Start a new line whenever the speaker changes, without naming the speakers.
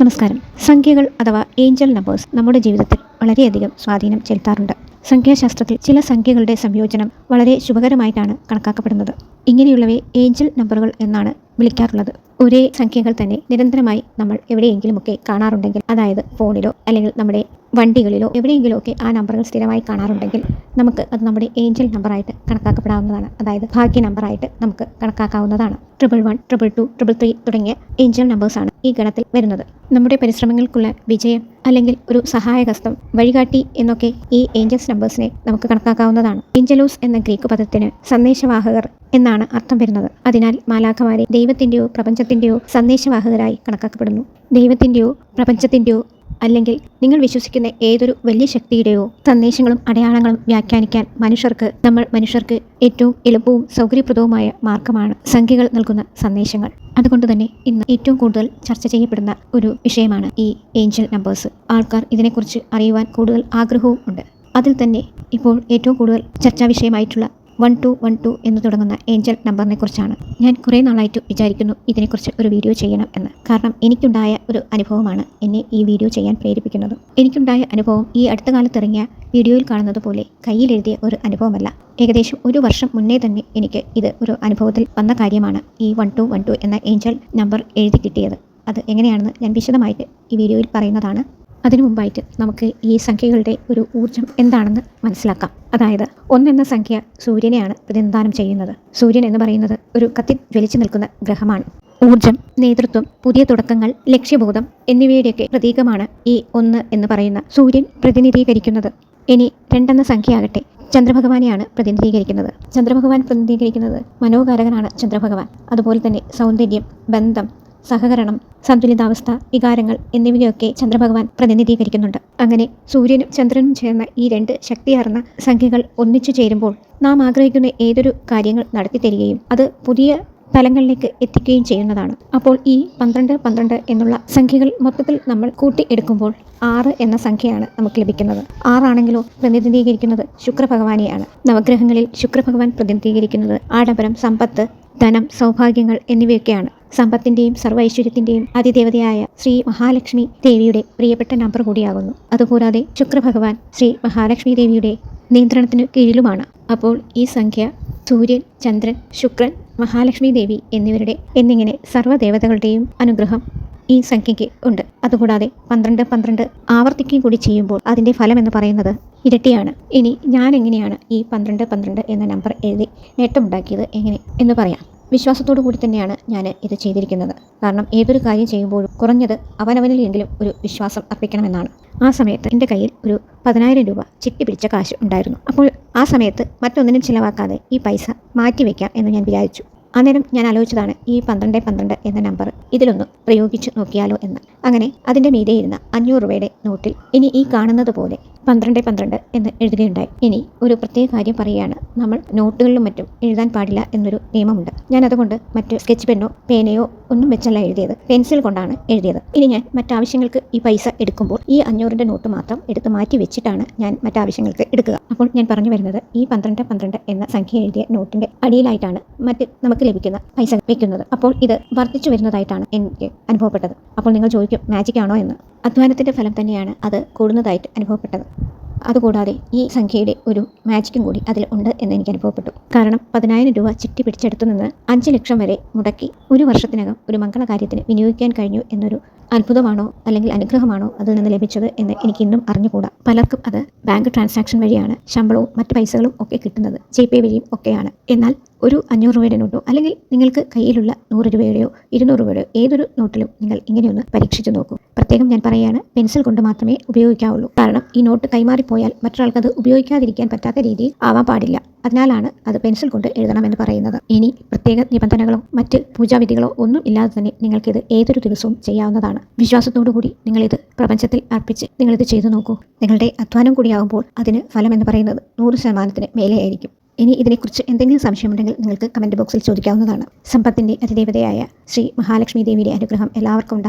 നമസ്കാരം. സംഖ്യകൾ അഥവാ ഏഞ്ചൽ നമ്പേഴ്സ് നമ്മുടെ ജീവിതത്തിൽ വളരെയധികം സ്വാധീനം ചെലുത്താറുണ്ട്. സംഖ്യാശാസ്ത്രത്തിൽ ചില സംഖ്യകളുടെ സംയോജനം വളരെ ശുഭകരമായിട്ടാണ് കണക്കാക്കപ്പെടുന്നത്. ഇങ്ങനെയുള്ളവയെ ഏഞ്ചൽ നമ്പറുകൾ എന്നാണ് വിളിക്കാറുള്ളത്. ഒരേ സംഖ്യകൾ തന്നെ നിരന്തരമായി നമ്മൾ എവിടെയെങ്കിലുമൊക്കെ കാണാറുണ്ടെങ്കിൽ അതായത് ഫോണിലോ അല്ലെങ്കിൽ നമ്മുടെ വണ്ടികളിലോ എവിടെയെങ്കിലുമൊക്കെ ആ നമ്പറുകൾ സ്ഥിരമായി കാണാറുണ്ടെങ്കിൽ നമുക്ക് അത് നമ്മുടെ ഏഞ്ചൽ നമ്പറായിട്ട് കണക്കാക്കപ്പെടാവുന്നതാണ്. അതായത് ഭാഗ്യ നമ്പറായിട്ട് നമുക്ക് കണക്കാക്കാവുന്നതാണ്. Triple one triple two triple three തുടങ്ങിയ ഏഞ്ചൽ നമ്പേഴ്സാണ് ഈ ഗണത്തിൽ വരുന്നത്. നമ്മുടെ പരിശ്രമങ്ങൾക്കുള്ള വിജയം അല്ലെങ്കിൽ ഒരു സഹായഹസ്തം വഴികാട്ടി എന്നൊക്കെ ഈ ഏഞ്ചൽസ് നമ്പേഴ്സിനെ നമുക്ക് കണക്കാക്കാവുന്നതാണ്. ഏഞ്ചലോസ് എന്ന ഗ്രീക്ക് പദത്തിന് സന്ദേശവാഹകർ എന്നാണ് അർത്ഥം വരുന്നത്. അതിനാൽ മാലാഖമാരെ ദൈവത്തിന്റെയോ പ്രപഞ്ചത്തിന്റെയോ സന്ദേശവാഹകരായി കണക്കാക്കപ്പെടുന്നു. ദൈവത്തിന്റെയോ പ്രപഞ്ചത്തിന്റെയോ അല്ലെങ്കിൽ നിങ്ങൾ വിശ്വസിക്കുന്ന ഏതൊരു വലിയ ശക്തിയുടെയോ സന്ദേശങ്ങളും അടയാളങ്ങളും വ്യാഖ്യാനിക്കാൻ മനുഷ്യർക്ക് നമ്മൾ മനുഷ്യർക്ക് ഏറ്റവും എളുപ്പവും സൗകര്യപ്രദവുമായ മാർഗമാണ് സംഖ്യകൾ നൽകുന്ന സന്ദേശങ്ങൾ. അതുകൊണ്ട് തന്നെ ഇന്ന് ഏറ്റവും കൂടുതൽ ചർച്ച ചെയ്യപ്പെടുന്ന ഒരു വിഷയമാണ് ഈ ഏഞ്ചൽ നമ്പേഴ്സ്. ആൾക്കാർ ഇതിനെക്കുറിച്ച് അറിയുവാൻ കൂടുതൽ ആഗ്രഹവും ഉണ്ട്. അതിൽ തന്നെ ഇപ്പോൾ ഏറ്റവും കൂടുതൽ ചർച്ചാ വിഷയമായിട്ടുള്ള വൺ ടു വൺ ടു എന്ന് തുടങ്ങുന്ന ഏഞ്ചൽ നമ്പറിനെ കുറിച്ചാണ് ഞാൻ കുറേ നാളായിട്ട് വിചാരിക്കുന്നു ഇതിനെക്കുറിച്ച് ഒരു വീഡിയോ ചെയ്യണം എന്ന്. കാരണം എനിക്കുണ്ടായ ഒരു അനുഭവമാണ് എന്നെ ഈ വീഡിയോ ചെയ്യാൻ പ്രേരിപ്പിക്കുന്നത്. എനിക്കുണ്ടായ അനുഭവം ഈ അടുത്ത കാലത്ത് ഇറങ്ങിയ വീഡിയോയിൽ കാണുന്നത് പോലെ കയ്യിലെഴുതിയ ഒരു അനുഭവമല്ല. ഏകദേശം ഒരു വർഷം മുന്നേ തന്നെ എനിക്ക് ഇത് ഒരു അനുഭവത്തിൽ വന്ന കാര്യമാണ് ഈ വൺ ടു വൺ ടു എന്ന ഏഞ്ചൽ നമ്പർ എഴുതി കിട്ടിയത്. അത് എങ്ങനെയാണെന്ന് ഞാൻ വിശദമായിട്ട് ഈ വീഡിയോയിൽ പറയുന്നതാണ്. അതിനു മുമ്പായിട്ട് നമുക്ക് ഈ സംഖ്യകളുടെ ഒരു ഊർജം എന്താണെന്ന് മനസ്സിലാക്കാം. അതായത് ഒന്നെന്ന സംഖ്യ സൂര്യനെയാണ് പ്രതിനിധാനം ചെയ്യുന്നത്. സൂര്യൻ എന്ന് പറയുന്നത് ഒരു കത്തി ജ്വലിച്ചു നിൽക്കുന്ന ഗ്രഹമാണ്. ഊർജം നേതൃത്വം പുതിയ തുടക്കങ്ങൾ ലക്ഷ്യബോധം എന്നിവയുടെയൊക്കെ പ്രതീകമാണ് ഈ ഒന്ന് എന്ന് പറയുന്ന സൂര്യൻ പ്രതിനിധീകരിക്കുന്നത്. ഇനി രണ്ടെന്ന സംഖ്യയാകട്ടെ ചന്ദ്രഭഗവാനെയാണ് പ്രതിനിധീകരിക്കുന്നത്. ചന്ദ്രഭഗവാൻ പ്രതിനിധീകരിക്കുന്നത് മനോകാരകനാണ് ചന്ദ്രഭഗവാൻ. അതുപോലെ തന്നെ സൗന്ദര്യം ബന്ധം സഹകരണം സന്തുലിതാവസ്ഥ വികാരങ്ങൾ എന്നിവയൊക്കെ ചന്ദ്രഭഗവാൻ പ്രതിനിധീകരിക്കുന്നുണ്ട്. അങ്ങനെ സൂര്യനും ചന്ദ്രനും ചേർന്ന ഈ രണ്ട് ശക്തിയാർന്ന സംഖ്യകൾ ഒന്നിച്ചു ചേരുമ്പോൾ നാം ആഗ്രഹിക്കുന്ന ഏതൊരു കാര്യങ്ങൾ നടത്തി തരികയും അത് പുതിയ തലങ്ങളിലേക്ക് എത്തിക്കുകയും ചെയ്യുന്നതാണ്. അപ്പോൾ ഈ പന്ത്രണ്ട് പന്ത്രണ്ട് എന്നുള്ള സംഖ്യകൾ മൊത്തത്തിൽ നമ്മൾ കൂട്ടി എടുക്കുമ്പോൾ ആറ് എന്ന സംഖ്യയാണ് നമുക്ക് ലഭിക്കുന്നത്. ആറാണെങ്കിലോ പ്രതിനിധീകരിക്കുന്നത് ശുക്രഭഗവാനെയാണ്. നവഗ്രഹങ്ങളിൽ ശുക്രഭഗവാൻ പ്രതിനിധീകരിക്കുന്നത് ആഡംബരം സമ്പത്ത് ധനം സൗഭാഗ്യങ്ങൾ എന്നിവയൊക്കെയാണ്. സമ്പത്തിന്റെയും സർവ ഐശ്വര്യത്തിന്റെയും അതിദേവതയായ ശ്രീ മഹാലക്ഷ്മി ദേവിയുടെ പ്രിയപ്പെട്ട നമ്പർ കൂടിയാകുന്നു. അതുകൂടാതെ ശുക്രഭഗവാൻ ശ്രീ മഹാലക്ഷ്മി ദേവിയുടെ നിയന്ത്രണത്തിന് കീഴിലുമാണ്. അപ്പോൾ ഈ സംഖ്യ സൂര്യൻ ചന്ദ്രൻ ശുക്രൻ മഹാലക്ഷ്മി ദേവി എന്നിവരുടെ എന്നിങ്ങനെ സർവദേവതകളുടെയും അനുഗ്രഹം ഈ സംഖ്യയ്ക്ക് ഉണ്ട്. അതുകൂടാതെ പന്ത്രണ്ട് പന്ത്രണ്ട് ആവർത്തിക്കുകയും കൂടി ചെയ്യുമ്പോൾ അതിന്റെ ഫലം എന്ന് പറയുന്നത് ഇരട്ടിയാണ്. ഇനി ഞാൻ എങ്ങനെയാണ് ഈ പന്ത്രണ്ട് പന്ത്രണ്ട് എന്ന നമ്പർ എഴുതി നേട്ടമുണ്ടാക്കിയത് എങ്ങനെ എന്ന് പറയാം. വിശ്വാസത്തോടു കൂടി തന്നെയാണ് ഞാൻ ഇത് ചെയ്തിരിക്കുന്നത്. കാരണം ഏതൊരു കാര്യം ചെയ്യുമ്പോഴും കുറഞ്ഞത് അവനവനിലെങ്കിലും ഒരു വിശ്വാസം അർപ്പിക്കണമെന്നാണ്. ആ സമയത്ത് എന്റെ കയ്യിൽ ഒരു പതിനായിരം രൂപ ചിട്ടി പിടിച്ച കാശ് ഉണ്ടായിരുന്നു. അപ്പോൾ ആ സമയത്ത് മറ്റൊന്നിനും ചിലവാക്കാതെ ഈ പൈസ മാറ്റിവെക്കാം എന്ന് ഞാൻ വിചാരിച്ചു. അന്നേരം ഞാൻ ആലോചിച്ചതാണ് ഈ പന്ത്രണ്ട് പന്ത്രണ്ട് എന്ന നമ്പർ ഇതിലൊന്ന് പ്രയോഗിച്ച് നോക്കിയാലോ എന്ന്. അങ്ങനെ അതിന്റെ മീതെ ഇരുന്ന അഞ്ഞൂറ് രൂപയുടെ നോട്ടിൽ ഇനി ഈ കാണുന്നത് പോലെ പന്ത്രണ്ട് പന്ത്രണ്ട് എന്ന് എഴുതുകയുണ്ടായി. ഇനി ഒരു പ്രത്യേക കാര്യം പറയുകയാണ്. നമ്മൾ നോട്ടുകളിലും മറ്റും എഴുതാൻ പാടില്ല എന്നൊരു നിയമമുണ്ട്. ഞാൻ അതുകൊണ്ട് മറ്റ് സ്കെച്ച് പെന്നോ പേനയോ ഒന്നും വെച്ചല്ല എഴുതിയത്. പെൻസിൽ കൊണ്ടാണ് എഴുതിയത്. ഇനി ഞാൻ മറ്റാവശ്യങ്ങൾക്ക് ഈ പൈസ എടുക്കുമ്പോൾ ഈ അഞ്ഞൂറിന്റെ നോട്ട് മാത്രം എടുത്ത് മാറ്റി വെച്ചിട്ടാണ് ഞാൻ മറ്റാവശ്യങ്ങൾക്ക് എടുക്കുക. അപ്പോൾ ഞാൻ പറഞ്ഞു വരുന്നത് ഈ പന്ത്രണ്ട് പന്ത്രണ്ട് എന്ന സംഖ്യ എഴുതിയ നോട്ടിന്റെ അടിയിലായിട്ടാണ് മറ്റ് നമുക്ക് ലഭിക്കുന്ന പൈസ വയ്ക്കുന്നത് അപ്പോൾ ഇത് വർദ്ധിച്ചു വരുന്നതായിട്ടാണ് എനിക്ക് അനുഭവപ്പെട്ടത്. അപ്പോൾ നിങ്ങൾ ചോദിക്കും മാജിക് ആണോ? എന്ന്. അധ്വാനത്തിന്റെ ഫലം തന്നെയാണ് അത് കൂടുന്നതായിട്ട് അനുഭവപ്പെട്ടത്. അതുകൂടാതെ ഈ സംഖ്യയുടെ ഒരു മാജിക്കും കൂടി അതിൽ ഉണ്ട് എന്ന് എനിക്ക് അനുഭവപ്പെട്ടു. കാരണം പതിനായിരം രൂപ ചിട്ടി പിടിച്ചെടുത്തു നിന്ന് അഞ്ച് ലക്ഷം വരെ മുടക്കി ഒരു വർഷത്തിനകം ഒരു മംഗളകാര്യത്തിന് വിനിയോഗിക്കാൻ കഴിഞ്ഞു എന്നൊരു അത്ഭുതമാണോ അല്ലെങ്കിൽ അനുഗ്രഹമാണോ അതിൽ നിന്ന് ലഭിച്ചത് എന്ന് എനിക്ക് ഇന്നും അറിഞ്ഞുകൂടാ. പലർക്കും അത് ബാങ്ക് ട്രാൻസാക്ഷൻ വഴിയാണ് ശമ്പളവും മറ്റ് പൈസകളും ഒക്കെ കിട്ടുന്നത് ജി പേ വഴിയും ഒക്കെയാണ്. എന്നാൽ ഒരു അഞ്ഞൂറ് രൂപയുടെ നോട്ടോ അല്ലെങ്കിൽ നിങ്ങൾക്ക് കയ്യിലുള്ള നൂറ് രൂപയുടെയോ ഇരുന്നൂറ് രൂപയുടെയോ ഏതൊരു നോട്ടിലും നിങ്ങൾ ഇങ്ങനെയൊന്ന് പരീക്ഷിച്ചു നോക്കൂ. പ്രത്യേകം ഞാൻ പറയുകയാണ് പെൻസിൽ കൊണ്ട് മാത്രമേ ഉപയോഗിക്കാവുള്ളൂ. കാരണം ഈ നോട്ട് കൈമാറിപ്പോയാൽ മറ്റൊരാൾക്ക് അത് ഉപയോഗിക്കാതിരിക്കാൻ പറ്റാത്ത രീതിയിൽ ആവാൻ പാടില്ല. അതിനാലാണ് അത് പെൻസിൽ കൊണ്ട് എഴുതണമെന്ന് പറയുന്നത്. ഇനി പ്രത്യേക നിബന്ധനകളോ മറ്റ് പൂജാവിധികളോ ഒന്നും ഇല്ലാതെ തന്നെ നിങ്ങൾക്കിത് ഏതൊരു ദിവസവും ചെയ്യാവുന്നതാണ്. വിശ്വാസത്തോടു കൂടി നിങ്ങളിത് പ്രപഞ്ചത്തിൽ അർപ്പിച്ച് നിങ്ങളിത് ചെയ്തു നോക്കൂ. നിങ്ങളുടെ അധ്വാനം കൂടിയാകുമ്പോൾ അതിന് ഫലം എന്ന് പറയുന്നത് നൂറ് ശതമാനത്തിന് മേലെയായിരിക്കും. ഇനി ഇതിനെക്കുറിച്ച് എന്തെങ്കിലും സംശയമുണ്ടെങ്കിൽ നിങ്ങൾക്ക് കമന്റ് ബോക്സിൽ ചോദിക്കാവുന്നതാണ്. സമ്പത്തിന്റെ അതിദേവതയായ ശ്രീ മഹാലക്ഷ്മി ദേവിയുടെ അനുഗ്രഹം എല്ലാവർക്കും ഉണ്ടാകും